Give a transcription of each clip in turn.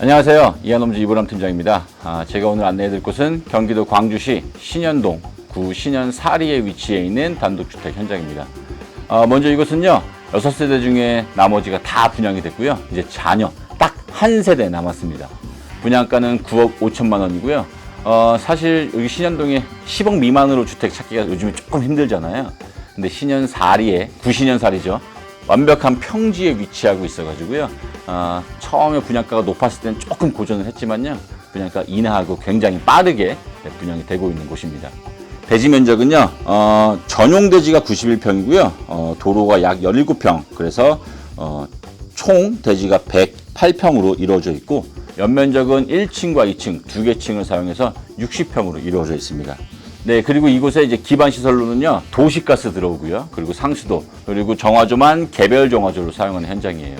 안녕하세요. 이한홈즈 이보람 팀장입니다. 아, 제가 오늘 안내해드릴 곳은 경기도 광주시 신현동 구 신현 사리에 위치해 있는 단독주택 현장입니다. 아, 먼저 이곳은요, 6세대 중에 나머지가 다 분양이 됐고요. 이제 자녀 딱 한 세대 남았습니다. 분양가는 9억 5천만 원이고요. 어, 사실 여기 신현동에 10억 미만으로 주택 찾기가 요즘에 조금 힘들잖아요. 근데 신현 사리에, 구신현 사리죠. 완벽한 평지에 위치하고 있어가지고요. 아, 처음에 분양가가 높았을 때는 조금 고전을 했지만요. 분양가 인하하고 굉장히 빠르게 분양이 되고 있는 곳입니다. 대지 면적은요, 어, 전용 대지가 91평이고요. 어, 도로가 약 17평. 그래서 어, 총 대지가 108평으로 이루어져 있고 연면적은 1층과 2층 두 개 층을 사용해서 60평으로 이루어져 있습니다. 네, 그리고 이곳에 이제 기반 시설로는요, 도시가스 들어오고요. 그리고 상수도, 그리고 정화조만 개별 정화조로 사용하는 현장이에요.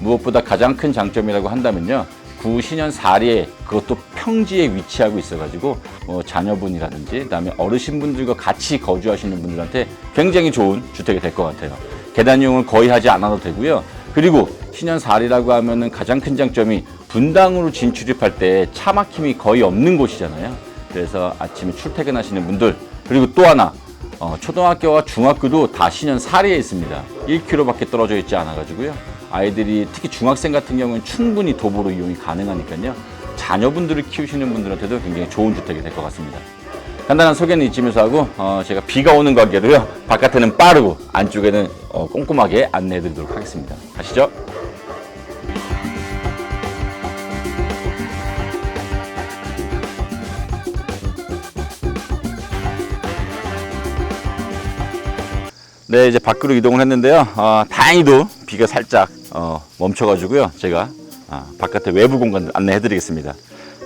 무엇보다 가장 큰 장점이라고 한다면요. 구 신현 사리에 그것도 평지에 위치하고 있어가지고 뭐 자녀분이라든지 그다음에 어르신분들과 같이 거주하시는 분들한테 굉장히 좋은 주택이 될 것 같아요. 계단 이용을 거의 하지 않아도 되고요. 그리고 신현 사리라고 하면은 가장 큰 장점이 분당으로 진출입할 때 차 막힘이 거의 없는 곳이잖아요. 그래서 아침에 출퇴근하시는 분들 그리고 또 하나 어, 초등학교와 중학교도 다 신현 사리에 있습니다. 1km밖에 떨어져 있지 않아가지고요. 아이들이 특히 중학생 같은 경우는 충분히 도보로 이용이 가능하니까요. 자녀분들을 키우시는 분들한테도 굉장히 좋은 주택이 될 것 같습니다. 간단한 소개는 이쯤에서 하고 어, 제가 비가 오는 관계로요. 바깥에는 빠르고 안쪽에는 어, 꼼꼼하게 안내해드리도록 하겠습니다. 가시죠. 네, 이제 밖으로 이동을 했는데요. 어, 다행히도 비가 살짝 어, 멈춰가지고요. 제가 아, 바깥에 외부 공간을 안내해드리겠습니다.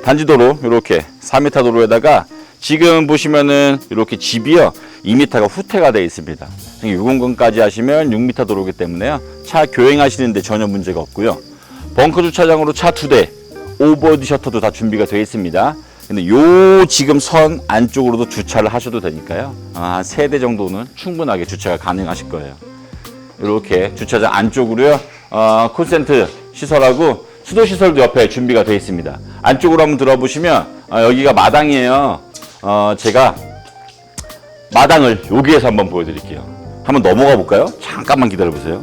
단지도로 이렇게 4m 도로에다가 지금 보시면은 이렇게 집이요 2m가 후퇴가 되어 있습니다. 6공간까지 하시면 6m 도로기 때문에요. 차 교행하시는데 전혀 문제가 없고요. 벙커 주차장으로 차두 대, 오버드 셔터도 다 준비가 되어 있습니다. 근데 요 지금 선 안쪽으로도 주차를 하셔도 되니까요. 아, 세대 정도는 충분하게 주차가 가능하실 거예요. 이렇게 주차장 안쪽으로요. 어, 콜센트 시설하고 수도 시설도 옆에 준비가 되어 있습니다. 안쪽으로 한번 들어보시면 어, 여기가 마당이에요. 어, 제가 마당을 여기에서 한번 보여드릴게요. 한번 넘어가 볼까요? 잠깐만 기다려 보세요.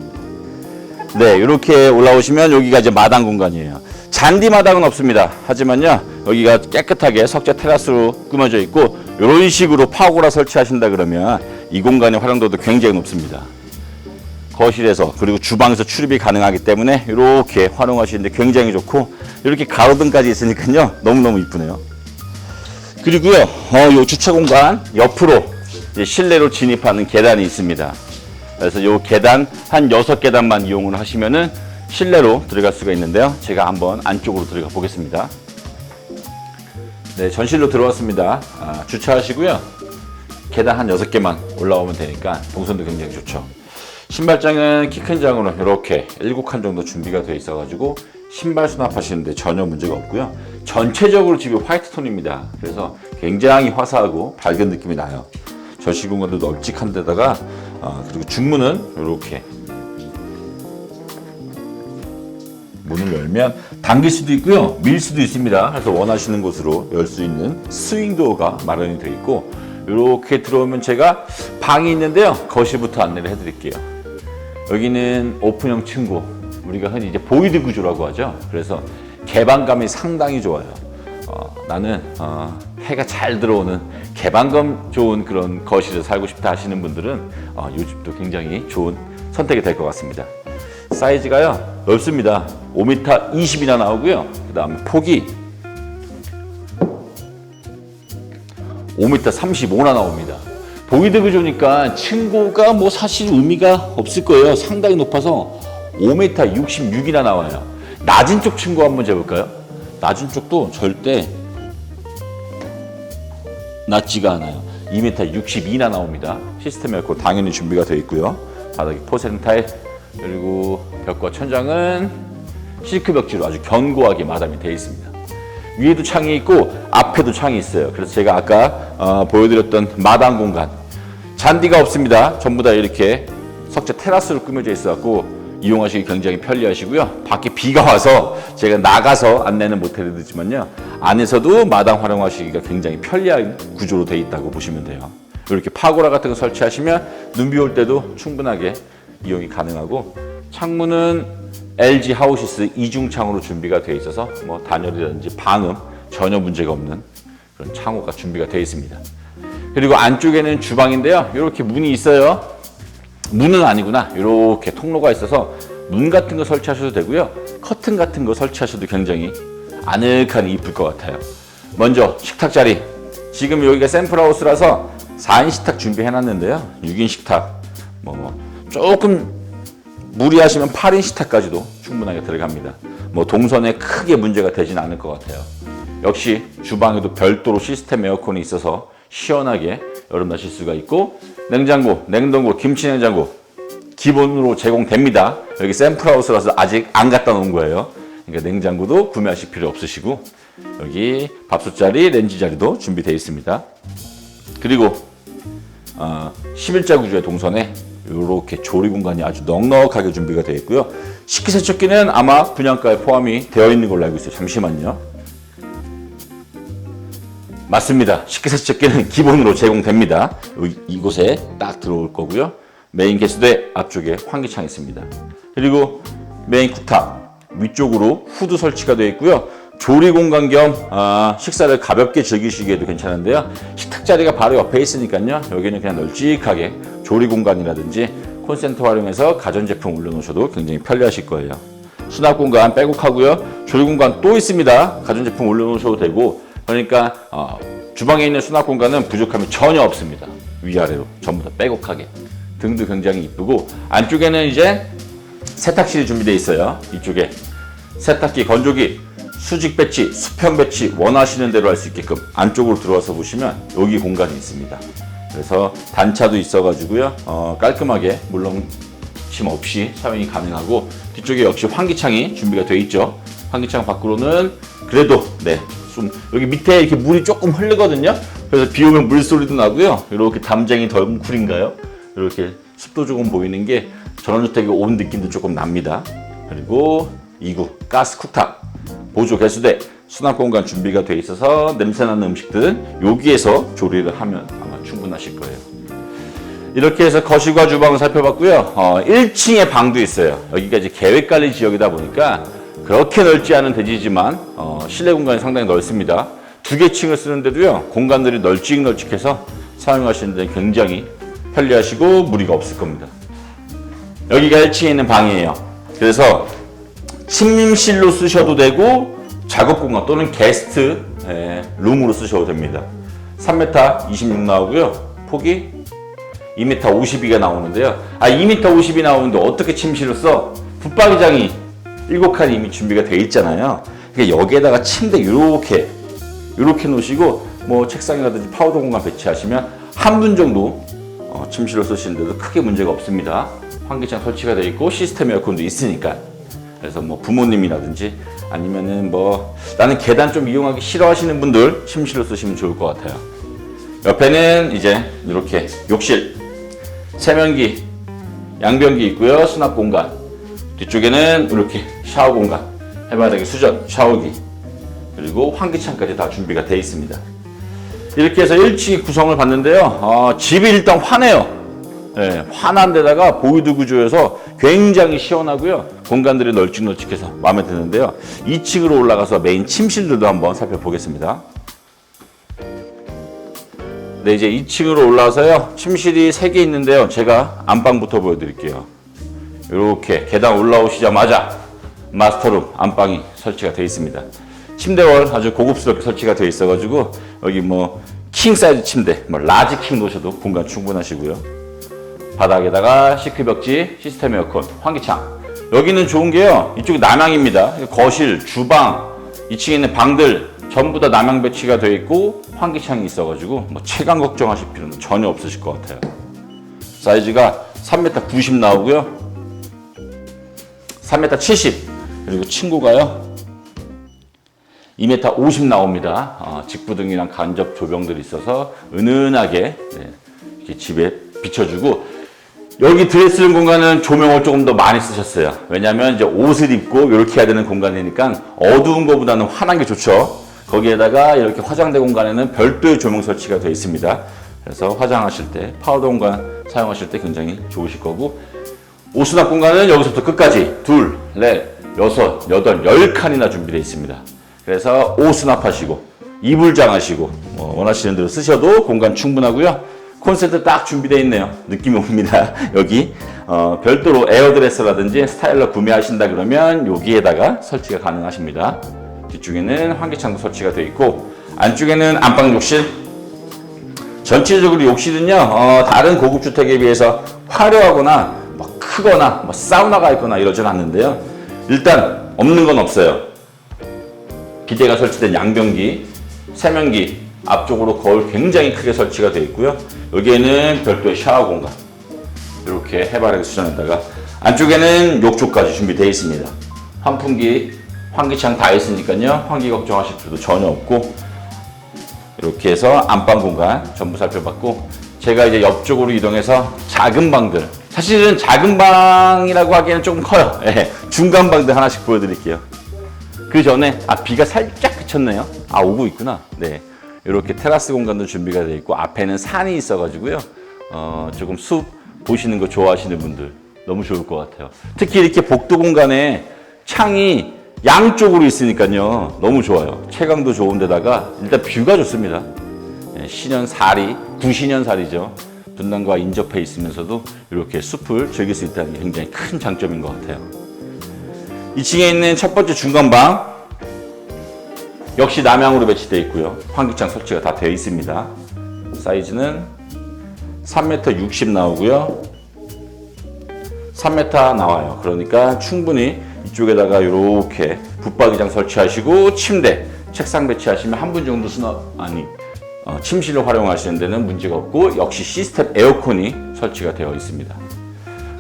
네, 이렇게 올라오시면 여기가 이제 마당 공간이에요. 잔디 마당은 없습니다. 하지만요, 여기가 깨끗하게 석재 테라스로 꾸며져 있고, 이런 식으로 파고라 설치하신다 그러면 이 공간의 활용도도 굉장히 높습니다. 거실에서 그리고 주방에서 출입이 가능하기 때문에 이렇게 활용하시는데 굉장히 좋고, 이렇게 가로등까지 있으니까요, 너무너무 이쁘네요. 그리고요, 어, 요 주차 공간 옆으로 실내로 진입하는 계단이 있습니다. 그래서 요 계단 한 여섯 계단만 이용을 하시면은 실내로 들어갈 수가 있는데요. 제가 한번 안쪽으로 들어가 보겠습니다. 네, 전실로 들어왔습니다. 아, 주차하시고요. 계단 한 여섯 개만 올라오면 되니까 동선도 굉장히 좋죠. 신발장은 키 큰 장으로 이렇게 7칸 정도 준비가 되어 있어가지고 신발 수납하시는데 전혀 문제가 없고요. 전체적으로 집이 화이트 톤입니다. 그래서 굉장히 화사하고 밝은 느낌이 나요. 저실 공간도 널찍한 데다가 아, 그리고 중문은 이렇게 문을 열면 당길 수도 있고요. 밀 수도 있습니다. 그래서 원하시는 곳으로 열 수 있는 스윙 도어가 마련이 되어 있고 이렇게 들어오면 제가 방이 있는데요. 거실부터 안내를 해드릴게요. 여기는 오픈형 층고. 우리가 흔히 이제 보이드 구조라고 하죠. 그래서 개방감이 상당히 좋아요. 어, 나는 어, 해가 잘 들어오는 개방감 좋은 그런 거실에 살고 싶다 하시는 분들은 어, 이 집도 굉장히 좋은 선택이 될 것 같습니다. 사이즈가요 넓습니다. 5m 20이나 나오고요. 그 다음에 폭이 5m 35나 나옵니다. 보이드 구조니까 층고가 뭐 사실 의미가 없을 거예요. 상당히 높아서 5m 66이나 나와요. 낮은 쪽 층고 한번 재볼까요? 낮은 쪽도 절대 낮지가 않아요. 2m 62나 나옵니다. 시스템 에어컨 당연히 준비가 되어 있고요. 바닥이 포세린 타일 그리고 벽과 천장은 실크 벽지로 아주 견고하게 마담이 되어 있습니다. 위에도 창이 있고 앞에도 창이 있어요. 그래서 제가 아까 어, 보여드렸던 마당 공간 잔디가 없습니다. 전부 다 이렇게 석재 테라스로 꾸며져 있어갖고 이용하시기 굉장히 편리하시고요. 밖에 비가 와서 제가 나가서 안내는 못 해드리지만요. 안에서도 마당 활용하시기가 굉장히 편리한 구조로 되어 있다고 보시면 돼요. 이렇게 파고라 같은 거 설치하시면 눈 비 올 때도 충분하게 이용이 가능하고 창문은 LG 하우시스 이중창으로 준비가 되어 있어서 뭐 단열이라든지 방음 전혀 문제가 없는 그런 창호가 준비가 되어 있습니다. 그리고 안쪽에는 주방인데요. 이렇게 문이 있어요. 문은 아니구나. 이렇게 통로가 있어서 문 같은 거 설치하셔도 되고요. 커튼 같은 거 설치하셔도 굉장히 아늑하니 이쁠 것 같아요. 먼저 식탁 자리. 지금 여기가 샘플하우스라서 4인 식탁 준비해 놨는데요. 6인 식탁. 뭐 조금 무리하시면 8인 식탁까지도 충분하게 들어갑니다. 뭐 동선에 크게 문제가 되진 않을 것 같아요. 역시 주방에도 별도로 시스템 에어컨이 있어서 시원하게 여름 나실 수가 있고 냉장고, 냉동고, 김치 냉장고 기본으로 제공됩니다. 여기 샘플하우스라서 아직 안 갖다 놓은 거예요. 그러니까 냉장고도 구매하실 필요 없으시고 여기 밥솥 자리, 렌지 자리도 준비되어 있습니다. 그리고 어, 11자 구조의 동선에 이렇게 조리 공간이 아주 넉넉하게 준비가 되어 있고요. 식기세척기는 아마 분양가에 포함이 되어 있는 걸로 알고 있어요. 잠시만요. 맞습니다. 식기세척기는 기본으로 제공됩니다. 이곳에 딱 들어올 거고요. 메인 개수대 앞쪽에 환기창 있습니다. 그리고 메인 쿡탑 위쪽으로 후드 설치가 되어 있고요. 조리 공간 겸 아, 식사를 가볍게 즐기시기에도 괜찮은데요. 식탁 자리가 바로 옆에 있으니까요. 여기는 그냥 널찍하게 조리 공간이라든지 콘센트 활용해서 가전제품 올려놓으셔도 굉장히 편리하실 거예요. 수납 공간 빼곡하고요. 조리 공간 또 있습니다. 가전제품 올려놓으셔도 되고 그러니까 어, 주방에 있는 수납 공간은 부족함이 전혀 없습니다. 위아래로 전부 다 빼곡하게 등도 굉장히 이쁘고 안쪽에는 이제 세탁실이 준비되어 있어요. 이쪽에 세탁기, 건조기, 수직 배치, 수평 배치 원하시는 대로 할 수 있게끔 안쪽으로 들어와서 보시면 여기 공간이 있습니다. 그래서 단차도 있어가지고요 어, 깔끔하게 물론 침 없이 사용이 가능하고 뒤쪽에 역시 환기창이 준비가 되어 있죠. 환기창 밖으로는 그래도 네, 좀 여기 밑에 이렇게 물이 조금 흐르거든요. 그래서 비 오면 물소리도 나고요. 이렇게 담쟁이 덜뭉쿨인가요? 이렇게 습도 조금 보이는 게 전원주택에 온 느낌도 조금 납니다. 그리고 2구 가스 쿡탑 보조 개수대 수납 공간 준비가 되어 있어서 냄새나는 음식들은 여기에서 조리를 하면 아마 충분하실 거예요. 이렇게 해서 거실과 주방을 살펴봤고요. 어, 1층에 방도 있어요. 여기가 이제 계획관리 지역이다 보니까 그렇게 넓지 않은 대지지만 어, 실내 공간이 상당히 넓습니다. 두 개 층을 쓰는데도요. 공간들이 널찍널찍해서 사용하시는 데 굉장히 편리하시고 무리가 없을 겁니다. 여기가 1층에 있는 방이에요. 그래서 침실로 쓰셔도 되고 작업 공간 또는 게스트 예, 룸으로 쓰셔도 됩니다. 3m 26 나오고요. 폭이 2m 52가 나오는데요. 아 2m 50이 나오는데 어떻게 침실을 써? 붙박이장이 7칸이 이미 준비가 돼 있잖아요. 그러니까 여기에다가 침대 이렇게 이렇게 놓으시고 뭐 책상이라든지 파우더 공간 배치하시면 한 분 정도 어, 침실로 쓰시는데도 크게 문제가 없습니다. 환기창 설치가 되어 있고 시스템 에어컨도 있으니까. 그래서 뭐 부모님이라든지 아니면은 뭐 나는 계단 좀 이용하기 싫어하시는 분들 침실로 쓰시면 좋을 것 같아요. 옆에는 이제 이렇게 욕실, 세면기, 양변기 있고요. 수납 공간. 뒤쪽에는 이렇게 샤워 공간, 해바라기 수전, 샤워기, 그리고 환기창까지 다 준비가 되어 있습니다. 이렇게 해서 1층 구성을 봤는데요. 어, 집이 일단 환해요. 네, 환한 데다가 보이드 구조여서 굉장히 시원하고요. 공간들이 널찍널찍해서 마음에 드는데요. 2층으로 올라가서 메인 침실들도 한번 살펴보겠습니다. 네, 이제 2층으로 올라와서요. 침실이 3개 있는데요. 제가 안방부터 보여드릴게요. 이렇게 계단 올라오시자마자 마스터룸 안방이 설치가 되어 있습니다. 침대월 아주 고급스럽게 설치가 되어 있어가지고 여기 뭐 킹 사이즈 침대, 뭐 라지 킹 놓으셔도 공간 충분하시고요. 바닥에다가 시크 벽지, 시스템 에어컨, 환기창. 여기는 좋은 게요. 이쪽이 남향입니다. 거실, 주방, 2층에 있는 방들 전부 다 남향 배치가 되어 있고 환기창이 있어가지고 뭐 체감 걱정하실 필요는 전혀 없으실 것 같아요. 사이즈가 3m 90 나오고요. 3m 70 그리고 친구가요 2m 50 나옵니다. 어, 직부등이랑 간접 조병들이 있어서 은은하게 네, 이렇게 집에 비춰주고 여기 드레스룸 공간은 조명을 조금 더 많이 쓰셨어요. 왜냐하면 이제 옷을 입고 이렇게 해야 되는 공간이니까 어두운 것보다는 환한 게 좋죠. 거기에다가 이렇게 화장대 공간에는 별도의 조명 설치가 되어 있습니다. 그래서 화장하실 때 파우더 공간 사용하실 때 굉장히 좋으실 거고 옷 수납 공간은 여기서부터 끝까지 둘, 넷, 여섯, 여덟, 열 칸이나 준비되어 있습니다. 그래서 옷 수납하시고 이불장 하시고 뭐 원하시는 대로 쓰셔도 공간 충분하고요. 콘센트 딱 준비되어 있네요. 느낌이 옵니다. 여기 어, 별도로 에어드레스라든지 스타일러 구매하신다 그러면 여기에다가 설치가 가능하십니다. 뒤쪽에는 환기창도 설치가 되어 있고 안쪽에는 안방 욕실 전체적으로 욕실은요 어, 다른 고급 주택에 비해서 화려하거나 뭐 크거나 뭐 사우나가 있거나 이러진 않는데요 일단 없는 건 없어요 기대가 설치된 양변기 세면기 앞쪽으로 거울 굉장히 크게 설치가 되어 있고요. 여기에는 별도의 샤워 공간 이렇게 해바라기 수전에다가 안쪽에는 욕조까지 준비되어 있습니다. 환풍기 환기창 다 있으니까요. 환기 걱정하실 필요도 전혀 없고 이렇게 해서 안방 공간 전부 살펴봤고 제가 이제 옆쪽으로 이동해서 작은 방들 사실은 작은 방이라고 하기에는 조금 커요. 예, 중간 방들 하나씩 보여드릴게요. 그 전에 아 비가 살짝 그쳤네요. 아 오고 있구나. 네 이렇게 테라스 공간도 준비가 되어 있고 앞에는 산이 있어 가지고요. 어, 조금 숲 보시는 거 좋아하시는 분들 너무 좋을 것 같아요. 특히 이렇게 복도 공간에 창이 양쪽으로 있으니까요. 너무 좋아요. 채광도 좋은데다가 일단 뷰가 좋습니다. 예, 신현 사리 구신현 사리죠. 분당과 인접해 있으면서도 이렇게 숲을 즐길 수 있다는 게 굉장히 큰 장점인 것 같아요. 2층에 있는 첫 번째 중간방 역시 남향으로 배치되어 있고요 환기창 설치가 다 되어 있습니다 사이즈는 3m 60 나오고요 3m 나와요. 그러니까 충분히 이쪽에다가 이렇게 붙박이장 설치하시고 침대, 책상 배치하시면 한 분 정도 수납 아니 어, 침실을 활용하시는 데는 문제가 없고 역시 시스템 에어컨이 설치가 되어 있습니다.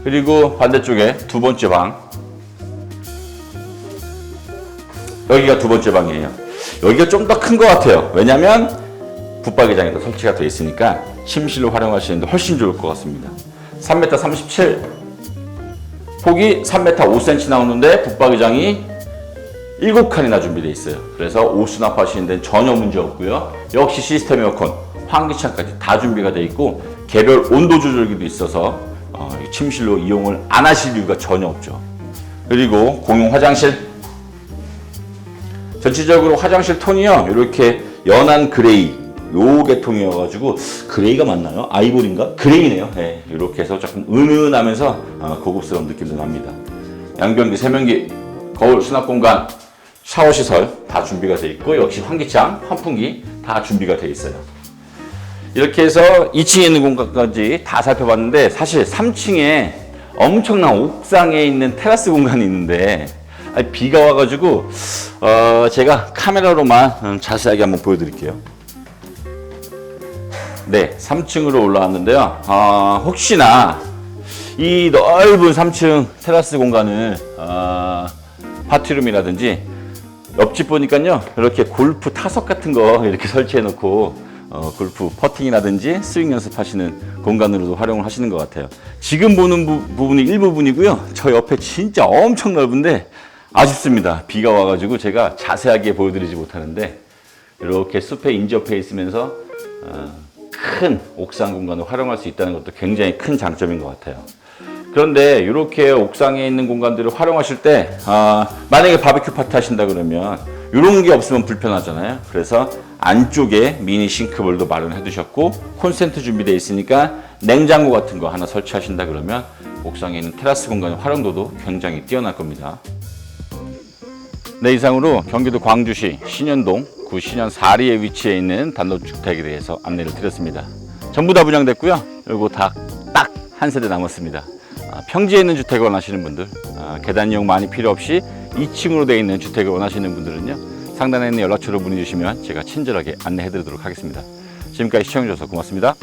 그리고 반대쪽에 두 번째 방 여기가 두 번째 방이에요. 여기가 좀 더 큰 것 같아요. 왜냐하면 붙박이장에도 설치가 되어 있으니까 침실로 활용하시는데 훨씬 좋을 것 같습니다. 3m 37 폭이 3m 5cm 나오는데 붙박이장이 7칸이나 준비되어 있어요. 그래서 옷 수납 하시는 데는 전혀 문제 없고요. 역시 시스템 에어컨, 환기창까지 다 준비가 되어 있고 개별 온도 조절기도 있어서 어, 이 침실로 이용을 안 하실 이유가 전혀 없죠. 그리고 공용 화장실 전체적으로 화장실 톤이요. 이렇게 연한 그레이 요 계통이어가지고 그레이가 맞나요? 아이보리인가? 그레이네요. 네, 이렇게 해서 조금 은은하면서 어, 고급스러운 느낌도 납니다. 양변기, 세면기, 거울, 수납 공간, 샤워 시설 다 준비가 되어 있고 역시 환기창, 환풍기 다 준비가 되어 있어요. 이렇게 해서 2층에 있는 공간까지 다 살펴봤는데 사실 3층에 엄청난 옥상에 있는 테라스 공간이 있는데 아니, 비가 와가지고 어, 제가 카메라로만 음, 자세하게 한번 보여드릴게요. 네, 3층으로 올라왔는데요. 아, 혹시나 이 넓은 3층 테라스 공간을 아, 파티룸이라든지 옆집 보니까요 이렇게 골프 타석 같은 거 이렇게 설치해 놓고 어, 골프 퍼팅이라든지 스윙 연습하시는 공간으로도 활용을 하시는 것 같아요. 지금 보는 부, 부분이 일부분이고요. 저 옆에 진짜 엄청 넓은데 아쉽습니다. 비가 와가지고 제가 자세하게 보여드리지 못하는데 이렇게 숲에 인접해 있으면서 어, 큰 옥상 공간을 활용할 수 있다는 것도 굉장히 큰 장점인 것 같아요. 그런데 이렇게 옥상에 있는 공간들을 활용하실 때 아, 만약에 바베큐 파티 하신다 그러면 이런 게 없으면 불편하잖아요. 그래서 안쪽에 미니 싱크볼도 마련해 두셨고 콘센트 준비되어 있으니까 냉장고 같은 거 하나 설치하신다 그러면 옥상에 있는 테라스 공간의 활용도도 굉장히 뛰어날 겁니다. 네, 이상으로 경기도 광주시 신현동 구 신현 사리에 위치해 있는 단독주택에 대해서 안내를 드렸습니다. 전부 다 분양됐고요. 그리고 다 딱 한 세대 남았습니다. 아, 평지에 있는 주택을 원하시는 분들, 아, 계단 이용 많이 필요 없이 2층으로 되어 있는 주택을 원하시는 분들은요. 상단에 있는 연락처로 문의 주시면 제가 친절하게 안내해 드리도록 하겠습니다. 지금까지 시청해 주셔서 고맙습니다.